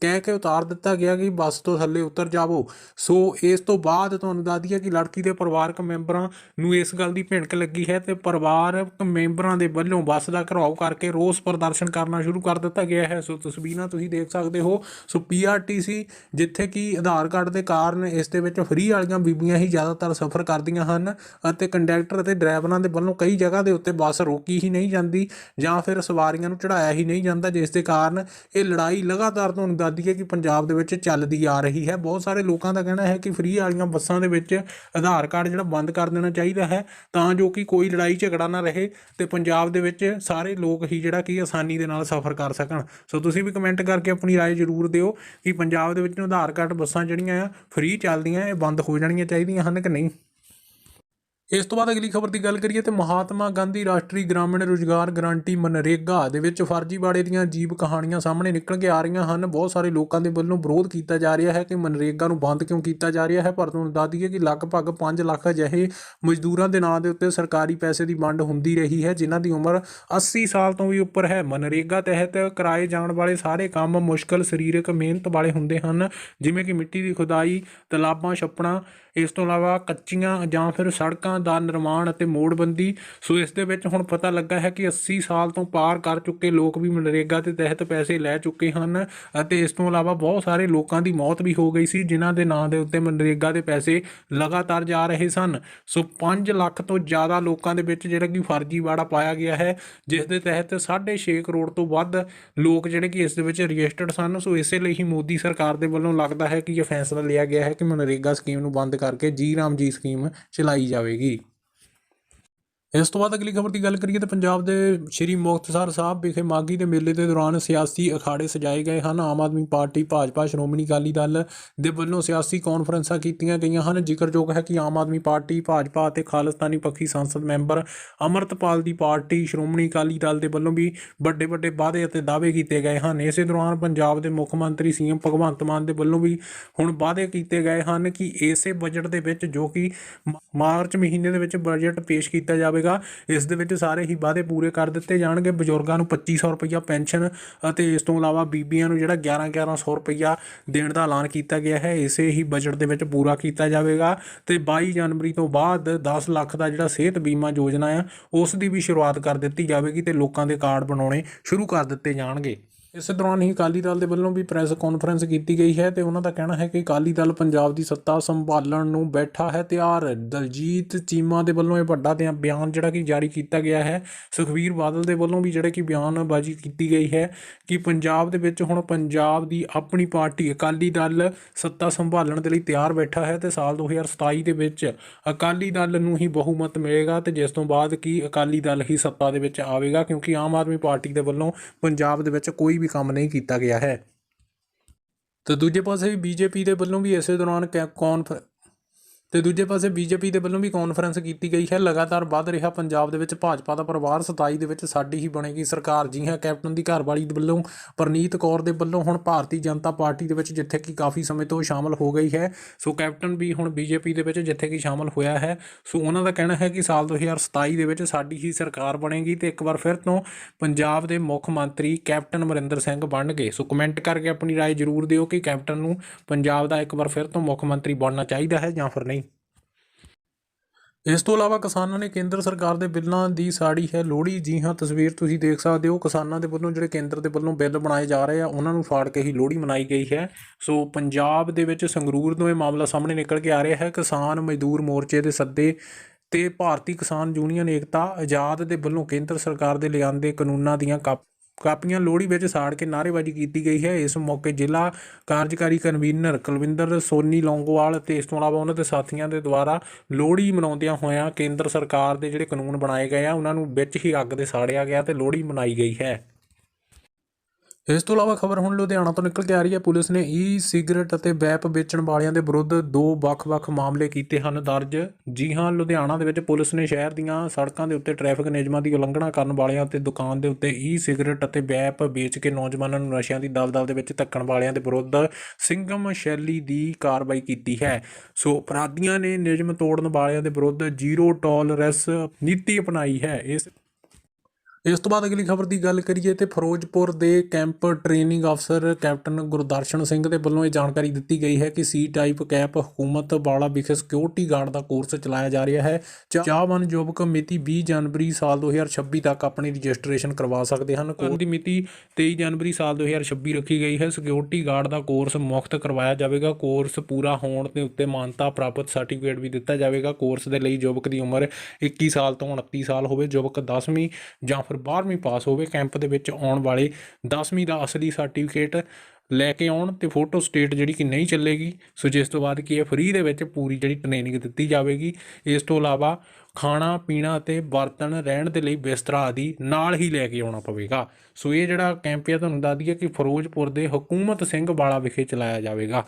ਕਹਿ ਕੇ ਉਤਾਰ ਦਿੱਤਾ ਗਿਆ ਕਿ ਬੱਸ ਤੋਂ ਥੱਲੇ ਉਤਰ ਜਾਵੋ। ਸੋ ਇਸ ਤੋਂ ਬਾਅਦ ਤੁਹਾਨੂੰ ਦੱਸ ਦਈਏ ਕਿ ਲੜਕੀ ਦੇ ਪਰਿਵਾਰਕ ਮੈਂਬਰਾਂ ਨੂੰ ਇਸ ਗੱਲ ਦੀ ਭਿਣਕ ਲੱਗੀ ਹੈ ਤੇ ਪਰਿਵਾਰਕ ਮੈਂਬਰਾਂ ਦੇ ਵੱਲੋਂ ਬੱਸ ਦਾ ਘਰਾਓ ਕਰਕੇ ਰੋਸ ਪ੍ਰਦਰਸ਼ਨ ਕਰਨਾ ਸ਼ੁਰੂ ਕਰ ਦਿੱਤਾ ਗਿਆ ਹੈ। ਸੋ ਤਸਵੀਰਾਂ ਤੁਸੀਂ ਦੇਖ ਸਕਦੇ ਹੋ। ਸੋ ਪੀਆਰਟੀਸੀ ਜਿੱਥੇ ਕਿ ਆਧਾਰ ਕਾਰਡ ਦੇ ਕਾਰਨ ਇਸ ਦੇ ਵਿੱਚ ਫ੍ਰੀ ਵਾਲੀਆਂ ਬੀਬੀਆਂ ਹੀ ਜ਼ਿਆਦਾਤਰ ਸਫ਼ਰ ਕਰਦੀਆਂ ਹਨ ਅਤੇ ਕੰਡਕਟਰ ਅਤੇ ਡਰਾਈਵਰਾਂ ਦੇ ਵੱਲੋਂ ਕਈ ਜਗ੍ਹਾ ਦੇ ਉੱਤੇ ਬੱਸ ਰੋਕੀ ਹੀ ਨਹੀਂ ਜਾਂਦੀ ਜਾਂ ਫਿਰ ਸਵਾਰੀਆਂ ਨੂੰ ਚੜਾਇਆ ਹੀ ਨਹੀਂ ਜਾਂਦਾ ਜਿਸ ਦੇ ਕਾਰਨ ਇਹ ਲੜਾਈ ਲਗਾਤਾਰ ਤੁਹਾਨੂੰ ਦੱਸਦੀ ਹੈ ਕਿ ਪੰਜਾਬ ਦੇ ਵਿੱਚ ਚੱਲਦੀ ਆ ਰਹੀ ਹੈ ਬਹੁਤ ਸਾਰੇ ਲੋਕਾਂ ਦਾ ਕਹਿਣਾ ਹੈ ਕਿ ਫ੍ਰੀ ਵਾਲੀਆਂ ਬੱਸਾਂ ਦੇ ਵਿੱਚ ਆਧਾਰ ਕਾਰਡ ਜਿਹੜਾ ਬੰਦ ਕਰ ਦੇਣਾ ਚਾਹੀਦਾ ਹੈ ਤਾਂ ਜੋ ਕਿ ਕੋਈ ਲੜਾਈ ਝਗੜਾ ਨਾ ਰਹੇ ਤੇ ਪੰਜਾਬ ਦੇ ਵਿੱਚ ਸਾਰੇ ਲੋਕ ਹੀ ਜਿਹੜਾ ਕਿ ਆਸਾਨੀ ਦੇ ਨਾਲ ਸਫ਼ਰ ਕਰ ਸਕਣ ਸੋ ਤੁਸੀਂ ਵੀ ਕਮੈਂਟ ਕਰਕੇ ਆਪਣੀ رائے ਜ਼ਰੂਰ ਦਿਓ ਕਿ ਪੰਜਾਬ ਦੇ ਵਿੱਚ ਆਧਾਰ ਕਾਰਡ ਬੱਸਾਂ ਜਿਹੜੀਆਂ ਆ ਫ੍ਰੀ ਚੱਲਦੀਆਂ, ਇਹ ਬੰਦ ਹੋ ਜਾਣੀਆਂ ਚਾਹੀਦੀਆਂ ਹਨ ਕਿ ਨਹੀਂ? ਇਸ ਤੋਂ ਬਾਅਦ ਅਗਲੀ ਖਬਰ ਦੀ ਗੱਲ ਕਰੀਏ ਤੇ ਮਹਾਤਮਾ ਗਾਂਧੀ ਰਾਸ਼ਟਰੀ ਗ੍ਰਾਮੀਣ ਰੋਜ਼ਗਾਰ ਗਾਰੰਟੀ ਮਨਰੇਗਾ ਦੇ ਵਿੱਚ ਫਰਜ਼ੀਵਾੜੇ ਦੀਆਂ ਅਜੀਬ ਕਹਾਣੀਆਂ ਸਾਹਮਣੇ ਨਿਕਲ ਕੇ ਆ ਰਹੀਆਂ ਹਨ। ਬਹੁਤ ਸਾਰੇ ਲੋਕਾਂ ਦੇ ਵੱਲੋਂ ਵਿਰੋਧ ਕੀਤਾ ਜਾ ਰਿਹਾ ਹੈ ਕਿ ਮਨਰੇਗਾ ਨੂੰ ਬੰਦ ਕਿਉਂ ਕੀਤਾ ਜਾ ਰਿਹਾ ਹੈ? ਪਰ ਤੁਹਾਨੂੰ ਦੱਸ ਦਈਏ ਕਿ ਲਗਭਗ 5 ਲੱਖ ਅਜਿਹੇ ਮਜ਼ਦੂਰਾਂ ਦੇ ਨਾਂ ਦੇ ਉੱਤੇ ਸਰਕਾਰੀ ਪੈਸੇ ਦੀ ਵੰਡ ਹੁੰਦੀ ਰਹੀ ਹੈ, ਜਿਨ੍ਹਾਂ ਦੀ ਉਮਰ 80 ਸਾਲ ਤੋਂ ਵੀ ਉੱਪਰ ਹੈ। ਮਨਰੇਗਾ ਤਹਿਤ ਕਰਾਏ ਜਾਣ ਵਾਲੇ ਸਾਰੇ ਕੰਮ ਮੁਸ਼ਕਲ, ਸਰੀਰਕ ਮਿਹਨਤ ਵਾਲੇ ਹੁੰਦੇ ਹਨ, ਜਿਵੇਂ ਕਿ ਮਿੱਟੀ ਦੀ ਖੁਦਾਈ, ਤਲਾਬਾਂ ਛੱਪਣਾ ਇਸ ਤੋਂ ਇਲਾਵਾ ਕੱਚੀਆਂ ਜਾਂ ਫਿਰ ਸੜਕਾਂ ਦਾ ਨਿਰਮਾਣ ਅਤੇ ਮੋੜਬੰਦੀ, ਸੋ ਇਸ ਦੇ ਵਿੱਚ ਹੁਣ ਪਤਾ ਲੱਗਾ ਹੈ ਕਿ 80 ਸਾਲ ਤੋਂ ਪਾਰ ਕਰ ਚੁੱਕੇ ਲੋਕ ਵੀ ਮਨਰੇਗਾ ਦੇ ਤਹਿਤ ਪੈਸੇ ਲੈ ਚੁੱਕੇ ਹਨ ਅਤੇ ਇਸ ਤੋਂ ਇਲਾਵਾ ਬਹੁਤ ਸਾਰੇ ਲੋਕਾਂ ਦੀ ਮੌਤ ਵੀ ਹੋ ਗਈ ਸੀ, ਜਿਨ੍ਹਾਂ ਦੇ ਨਾਂ ਦੇ ਉੱਤੇ ਮਨਰੇਗਾ ਦੇ ਪੈਸੇ ਲਗਾਤਾਰ ਜਾ ਰਹੇ ਸਨ। ਸੋ 5 ਲੱਖ ਤੋਂ ਜ਼ਿਆਦਾ ਲੋਕਾਂ ਦੇ ਵਿੱਚ ਜਿਹੜਾ ਕਿ ਫਰਜ਼ੀਵਾੜਾ ਪਾਇਆ ਗਿਆ ਹੈ, ਜਿਸ ਦੇ ਤਹਿਤ 6.5 ਕਰੋੜ ਤੋਂ ਵੱਧ ਲੋਕ ਜਿਹੜੇ ਕਿ ਇਸ ਦੇ ਵਿੱਚ ਰਜਿਸਟਰਡ ਸਨ। ਸੋ ਇਸੇ ਲਈ ਹੀ ਮੋਦੀ ਸਰਕਾਰ ਦੇ ਵੱਲੋਂ ਲੱਗਦਾ ਹੈ ਕਿ ਇਹ ਫੈਸਲਾ ਲਿਆ ਗਿਆ ਹੈ ਕਿ ਮਨਰੇਗਾ ਸਕੀਮ ਨੂੰ ਬੰਦ ਕਰਕੇ ਜੀ ਰਾਮ ਜੀ ਸਕੀਮ ਚਲਾਈ ਜਾਵੇਗੀ। ਇਸ ਤੋਂ ਬਾਅਦ ਅਗਲੀ ਖਬਰ ਦੀ ਗੱਲ ਕਰੀਏ ਤਾਂ ਪੰਜਾਬ ਦੇ ਸ਼੍ਰੀ ਮੁਕਤਸਰ ਸਾਹਿਬ ਵਿਖੇ ਮਾਗੀ ਦੇ ਮੇਲੇ ਦੇ ਦੌਰਾਨ ਸਿਆਸੀ ਅਖਾੜੇ ਸਜਾਏ ਗਏ ਹਨ। ਆਮ ਆਦਮੀ ਪਾਰਟੀ, ਭਾਜਪਾ, ਸ਼੍ਰੋਮਣੀ ਅਕਾਲੀ ਦਲ ਦੇ ਵੱਲੋਂ ਸਿਆਸੀ ਕਾਨਫਰੰਸਾਂ ਕੀਤੀਆਂ ਗਈਆਂ ਹਨ। ਜ਼ਿਕਰਯੋਗ ਹੈ ਕਿ ਆਮ ਆਦਮੀ ਪਾਰਟੀ, ਭਾਜਪਾ ਅਤੇ ਖਾਲਿਸਤਾਨੀ ਪੱਖੀ ਸੰਸਦ ਮੈਂਬਰ ਅਮਰਤਪਾਲ ਦੀ ਪਾਰਟੀ, ਸ਼੍ਰੋਮਣੀ ਅਕਾਲੀ ਦਲ ਦੇ ਵੱਲੋਂ ਵੀ ਵੱਡੇ ਵੱਡੇ ਵਾਅਦੇ ਅਤੇ ਦਾਅਵੇ ਕੀਤੇ ਗਏ ਹਨ। ਇਸੇ ਦੌਰਾਨ ਪੰਜਾਬ ਦੇ ਮੁੱਖ ਮੰਤਰੀ ਸੀਐਮ ਭਗਵੰਤ ਮਾਨ ਦੇ ਵੱਲੋਂ ਵੀ ਹੁਣ ਵਾਅਦੇ ਕੀਤੇ ਗਏ ਹਨ ਕਿ ਇਸੇ ਬਜਟ ਦੇ ਵਿੱਚ ਜੋ ਕਿ ਮ- ਮਾਰਚ ਮਹੀਨੇ ਦੇ ਵਿੱਚ ਬਜਟ ਪੇਸ਼ ਕੀਤਾ ਜਾਵੇਗਾ ਇਸ ਦੇ ਵਿੱਚ ਸਾਰੇ ਹੀ ਵਾਅਦੇ ਪੂਰੇ ਕਰ ਦਿੱਤੇ ਜਾਣਗੇ। ਬਜ਼ੁਰਗਾਂ ਨੂੰ 2500 ਰੁਪਈਆ ਪੈਨਸ਼ਨ ਅਤੇ ਇਸ ਤੋਂ ਇਲਾਵਾ ਬੀਬੀਆਂ ਨੂੰ ਜਿਹੜਾ 11 1100 ਰੁਪਈਆ ਦੇਣ ਦਾ ਐਲਾਨ ਕੀਤਾ ਗਿਆ ਹੈ, ਇਸੇ ਹੀ ਬਜਟ ਦੇ ਵਿੱਚ ਪੂਰਾ ਕੀਤਾ ਜਾਵੇਗਾ। ਤੇ 22 ਜਨਵਰੀ ਤੋਂ ਬਾਅਦ 10 ਲੱਖ ਦਾ ਜਿਹੜਾ ਸਿਹਤ ਬੀਮਾ ਯੋਜਨਾ ਆ, ਉਸ ਦੀ ਵੀ ਸ਼ੁਰੂਆਤ ਕਰ ਦਿੱਤੀ ਜਾਵੇਗੀ ਤੇ ਲੋਕਾਂ ਦੇ ਕਾਰਡ ਬਣਾਉਣੇ ਸ਼ੁਰੂ ਕਰ ਦਿੱਤੇ ਜਾਣਗੇ। ਇਸ ਦੌਰਾਨ ਹੀ ਅਕਾਲੀ ਦਲ ਦੇ ਵੱਲੋਂ ਵੀ ਪ੍ਰੈਸ ਕਾਨਫਰੰਸ ਕੀਤੀ ਗਈ ਹੈ ਤੇ ਉਹਨਾਂ ਦਾ ਕਹਿਣਾ ਹੈ ਕਿ ਅਕਾਲੀ ਦਲ ਪੰਜਾਬ ਦੀ ਸੱਤਾ ਸੰਭਾਲਣ ਨੂੰ ਬੈਠਾ ਹੈ ਤਿਆਰ। ਦਲਜੀਤ ਚੀਮਾ ਦੇ ਵੱਲੋਂ ਇਹ ਵੱਡਾ ਤੇ ਬਿਆਨ ਜਿਹੜਾ ਕਿ ਜਾਰੀ ਕੀਤਾ ਗਿਆ ਹੈ। ਸੁਖਵੀਰ ਬਾਦਲ ਦੇ ਵੱਲੋਂ ਵੀ ਜਿਹੜਾ ਕਿ ਬਿਆਨਬਾਜ਼ੀ ਕੀਤੀ ਗਈ ਹੈ ਕਿ ਪੰਜਾਬ ਦੇ ਵਿੱਚ ਹੁਣ ਪੰਜਾਬ ਦੀ ਆਪਣੀ ਪਾਰਟੀ ਅਕਾਲੀ ਦਲ ਸੱਤਾ ਸੰਭਾਲਣ ਦੇ ਲਈ ਤਿਆਰ ਬੈਠਾ ਹੈ ਤੇ ਸਾਲ 2027 ਦੇ ਵਿੱਚ ਅਕਾਲੀ ਦਲ ਨੂੰ ਹੀ ਬਹੁਮਤ ਮਿਲੇਗਾ ਤੇ ਜਿਸ ਤੋਂ ਬਾਅਦ ਕੀ ਅਕਾਲੀ ਦਲ ਹੀ ਸੱਤਾ ਦੇ ਵਿੱਚ ਆਵੇਗਾ ਕਿਉਂਕਿ ਆਮ ਆਦਮੀ ਪਾਰਟੀ ਦੇ ਵੱਲੋਂ ਪੰਜਾਬ ਦੇ ਵਿੱਚ ਕੋਈ ਵੀ ਕੰਮ ਨਹੀਂ ਕੀਤਾ ਗਿਆ ਹੈ। ਤੇ ਦੂਜੇ ਪਾਸੇ ਬੀਜੇਪੀ ਦੇ ਵੱਲੋਂ ਵੀ ਇਸੇ ਦੌਰਾਨ ਕੈ- ਤੇ ਦੂਜੇ ਪਾਸੇ ਬੀਜੇਪੀ ਦੇ ਵੱਲੋਂ ਵੀ ਕਾਨਫਰੰਸ ਕੀਤੀ ਗਈ ਹੈ ਲਗਾਤਾਰ ਵੱਧ ਰਿਹਾ ਪੰਜਾਬ ਦੇ ਵਿੱਚ ਭਾਜਪਾ ਦਾ ਪਰਿਵਾਰ 27 ਦੇ ਵਿੱਚ ਸਾਡੀ ਹੀ ਬਣੇਗੀ ਸਰਕਾਰ ਜੀ ਹਾਂ ਕੈਪਟਨ ਦੀ ਘਰਵਾਲੀ ਦੇ ਵੱਲੋਂ ਪਰਨੀਤ ਕੌਰ ਦੇ ਵੱਲੋਂ ਹੁਣ ਭਾਰਤੀ ਜਨਤਾ ਪਾਰਟੀ ਦੇ ਵਿੱਚ ਜਿੱਥੇ ਕਿ ਕਾਫੀ ਸਮੇਂ ਤੋਂ ਸ਼ਾਮਲ ਹੋ ਗਈ ਹੈ ਸੋ ਕੈਪਟਨ ਵੀ ਹੁਣ ਬੀਜੇਪੀ ਦੇ ਵਿੱਚ ਜਿੱਥੇ ਕਿ ਸ਼ਾਮਲ ਹੋਇਆ ਹੈ ਸੋ ਉਹਨਾਂ ਦਾ ਕਹਿਣਾ ਹੈ ਕਿ ਸਾਲ 2027 ਦੇ ਵਿੱਚ ਸਾਡੀ ਹੀ ਸਰਕਾਰ ਬਣੇਗੀ ਤੇ ਇੱਕ ਵਾਰ ਫਿਰ ਤੋਂ ਪੰਜਾਬ ਦੇ ਮੁੱਖ ਮੰਤਰੀ ਕੈਪਟਨ ਅਮਰਿੰਦਰ ਸਿੰਘ ਬਣਨਗੇ ਸੋ ਕਮੈਂਟ ਕਰਕੇ ਆਪਣੀ رائے ਜ਼ਰੂਰ ਦਿਓ ਕਿ ਕੈਪਟਨ ਨੂੰ ਪੰਜਾਬ ਦਾ ਇੱਕ ਵਾਰ ਫਿਰ ਤੋਂ ਮੁੱਖ ਮੰਤਰੀ ਬਣਨਾ ਚਾਹੀਦਾ ਹੈ ਜਾਂ ਫਿਰ ਨਹੀਂ ਇਸ ਤੋਂ ਇਲਾਵਾ ਕਿਸਾਨਾਂ ਨੇ ਕੇਂਦਰ ਸਰਕਾਰ ਦੇ ਬਿੱਲਾਂ ਦੀ ਸਾੜੀ ਹੈ ਲੋਹੜੀ। ਜੀ ਹਾਂ, ਤਸਵੀਰ ਤੁਸੀਂ ਦੇਖ ਸਕਦੇ ਹੋ। ਕਿਸਾਨਾਂ ਦੇ ਵੱਲੋਂ ਜਿਹੜੇ ਕੇਂਦਰ ਦੇ ਵੱਲੋਂ ਬਿੱਲ ਬਣਾਏ ਜਾ ਰਹੇ ਆ, ਉਹਨਾਂ ਨੂੰ ਫਾੜ ਕੇ ਹੀ ਲੋਹੜੀ ਮਨਾਈ ਗਈ ਹੈ। ਸੋ ਪੰਜਾਬ ਦੇ ਵਿੱਚ ਸੰਗਰੂਰ ਤੋਂ ਇਹ ਮਾਮਲਾ ਸਾਹਮਣੇ ਨਿਕਲ ਕੇ ਆ ਰਿਹਾ ਹੈ। ਕਿਸਾਨ ਮਜ਼ਦੂਰ ਮੋਰਚੇ ਦੇ ਸੱਦੇ ਤੇ ਭਾਰਤੀ ਕਿਸਾਨ ਯੂਨੀਅਨ ਏਕਤਾ ਆਜ਼ਾਦ ਦੇ ਵੱਲੋਂ ਕੇਂਦਰ ਸਰਕਾਰ ਦੇ ਲਿਆਂਦੇ ਕਾਨੂੰਨਾਂ ਦੀਆਂ ਕਾਪ ਕਾਪੀਆਂ ਲੋਹੜੀ ਵਿੱਚ ਸਾੜ ਕੇ ਨਾਅਰੇਬਾਜ਼ੀ ਕੀਤੀ ਗਈ ਹੈ। ਇਸ ਮੌਕੇ ਜ਼ਿਲ੍ਹਾ ਕਾਰਜਕਾਰੀ ਕਨਵੀਨਰ ਕੁਲਵਿੰਦਰ ਸੋਨੀ ਲੌਂਗੋਵਾਲ ਅਤੇ ਇਸ ਤੋਂ ਇਲਾਵਾ ਉਹਨਾਂ ਦੇ ਸਾਥੀਆਂ ਦੇ ਦੁਆਰਾ ਲੋਹੜੀ ਮਨਾਉਂਦਿਆਂ ਹੋਇਆਂ ਕੇਂਦਰ ਸਰਕਾਰ ਦੇ ਜਿਹੜੇ ਕਾਨੂੰਨ ਬਣਾਏ ਗਏ ਆ, ਉਹਨਾਂ ਨੂੰ ਵਿੱਚ ਹੀ ਅੱਗ ਦੇ ਸਾੜਿਆ ਗਿਆ ਤੇ ਲੋਹੜੀ ਮਨਾਈ ਗਈ ਹੈ। ਇਸ ਤੋਂ ਇਲਾਵਾ ਖਬਰ ਹੁਣ ਲੁਧਿਆਣਾ ਤੋਂ ਨਿਕਲ ਕੇ ਆ ਰਹੀ ਹੈ। ਪੁਲਿਸ ਨੇ ਈ ਸਿਗਰਟ ਅਤੇ ਵੈਪ ਵੇਚਣ ਵਾਲਿਆਂ ਦੇ ਵਿਰੁੱਧ ਦੋ ਵੱਖ-ਵੱਖ ਮਾਮਲੇ ਕੀਤੇ ਹਨ ਦਰਜ। ਜੀ ਹਾਂ, ਲੁਧਿਆਣਾ ਦੇ ਵਿੱਚ ਪੁਲਿਸ ਨੇ ਸ਼ਹਿਰ ਦੀਆਂ ਸੜਕਾਂ ਦੇ ਉੱਤੇ ਟ੍ਰੈਫਿਕ ਨਿਯਮਾਂ ਦੀ ਉਲੰਘਣਾ ਕਰਨ ਵਾਲਿਆਂ ਤੇ ਦੁਕਾਨ ਦੇ ਉੱਤੇ ਈ ਸਿਗਰਟ ਅਤੇ ਵੈਪ ਵੇਚ ਕੇ ਨੌਜਵਾਨਾਂ ਨੂੰ ਨਸ਼ਿਆਂ ਦੀ ਦਲਦਲ ਦੇ ਵਿੱਚ ਧੱਕਣ ਵਾਲਿਆਂ ਦੇ ਵਿਰੁੱਧ ਸਿੰਗਮ ਸ਼ੈਲੀ ਦੀ ਕਾਰਵਾਈ ਕੀਤੀ ਹੈ। ਸੋ ਅਪਰਾਧੀਆਂ ਨੇ ਨਿਯਮ ਤੋੜਨ ਵਾਲਿਆਂ ਦੇ ਵਿਰੁੱਧ ਜ਼ੀਰੋ ਟੋਲਰੈਂਸ ਨੀਤੀ ਅਪਣਾਈ ਹੈ। ਇਸ ਇਸ ਤੋਂ ਬਾਅਦ ਅਗਲੀ ਖਬਰ ਦੀ ਗੱਲ ਕਰੀਏ ਤੇ ਫਿਰੋਜ਼ਪੁਰ ਦੇ ਕੈਂਪ ਟ੍ਰੇਨਿੰਗ ਅਫਸਰ ਕੈਪਟਨ ਗੁਰਦਰਸ਼ਨ ਸਿੰਘ ਦੇ ਵੱਲੋਂ ਇਹ ਜਾਣਕਾਰੀ ਦਿੱਤੀ ਗਈ ਹੈ ਕਿ ਸੀ ਟਾਈਪ ਕੈਪ ਹਕੂਮਤ ਵਾਲਾ ਵਿਖੇ ਸਿਕਿਉਰਿਟੀ ਗਾਰਡ ਦਾ ਕੋਰਸ ਚਲਾਇਆ ਜਾ ਰਿਹਾ ਹੈ। ਚਾਹਵਾਨ ਯੁਵਕ ਮਿਤੀ 20 ਜਨਵਰੀ ਸਾਲ 2026 ਤੱਕ ਆਪਣੀ ਰਜਿਸਟ੍ਰੇਸ਼ਨ ਕਰਵਾ ਸਕਦੇ ਹਨ। ਕੋਰਸ ਦੀ ਮਿਤੀ 23 ਜਨਵਰੀ ਸਾਲ 2026 ਰੱਖੀ ਗਈ ਹੈ। ਸਿਕਿਉਰਿਟੀ ਗਾਰਡ ਦਾ ਕੋਰਸ ਮੁਫਤ ਕਰਵਾਇਆ ਜਾਵੇਗਾ। ਕੋਰਸ ਪੂਰਾ ਹੋਣ ਦੇ ਉੱਤੇ ਮਾਨਤਾ ਪ੍ਰਾਪਤ ਸਰਟੀਫਿਕੇਟ ਵੀ ਦਿੱਤਾ ਜਾਵੇਗਾ। ਕੋਰਸ ਦੇ ਲਈ ਯੁਵਕ ਦੀ ਉਮਰ 21 ਸਾਲ ਤੋਂ 29 ਸਾਲ ਹੋਵੇ। ਯੁਵਕ 10ਵੀਂ ਜਾਂ ਫਿਰ 12ਵੀਂ ਪਾਸ ਹੋਵੇ, ਕੈਂਪ ਦੇ ਵਿੱਚ ਆਉਣ ਵਾਲੇ 10ਵੀਂ ਦਾ ਅਸਲੀ ਸਰਟੀਫਿਕੇਟ ਲੈ ਕੇ ਆਉਣ ਤੇ ਫੋਟੋ ਸਟੇਟ ਜਿਹੜੀ ਕਿ ਨਹੀਂ ਚੱਲੇਗੀ। ਸੋ ਜਿਸ ਤੋਂ ਬਾਅਦ ਕੀ ਹੈ, ਫ੍ਰੀ ਦੇ ਵਿੱਚ ਪੂਰੀ ਜਿਹੜੀ ਟ੍ਰੇਨਿੰਗ ਦਿੱਤੀ ਜਾਵੇਗੀ। ਇਸ ਤੋਂ ਇਲਾਵਾ ਖਾਣਾ, ਪੀਣਾ ਅਤੇ ਬਰਤਨ ਰਹਿਣ ਦੇ ਲਈ ਬਿਸਤਰਾ ਆਦਿ ਨਾਲ ਹੀ ਲੈ ਕੇ ਆਉਣਾ ਪਵੇਗਾ। ਸੋ ਇਹ ਜਿਹੜਾ ਕੈਂਪ ਹੈ ਤੁਹਾਨੂੰ ਦੱਸ ਦਈਏ ਕਿ ਫਿਰੋਜ਼ਪੁਰ ਦੇ ਹਕੂਮਤ ਸਿੰਘ ਵਾਲਾ ਵਿਖੇ ਚਲਾਇਆ ਜਾਵੇਗਾ।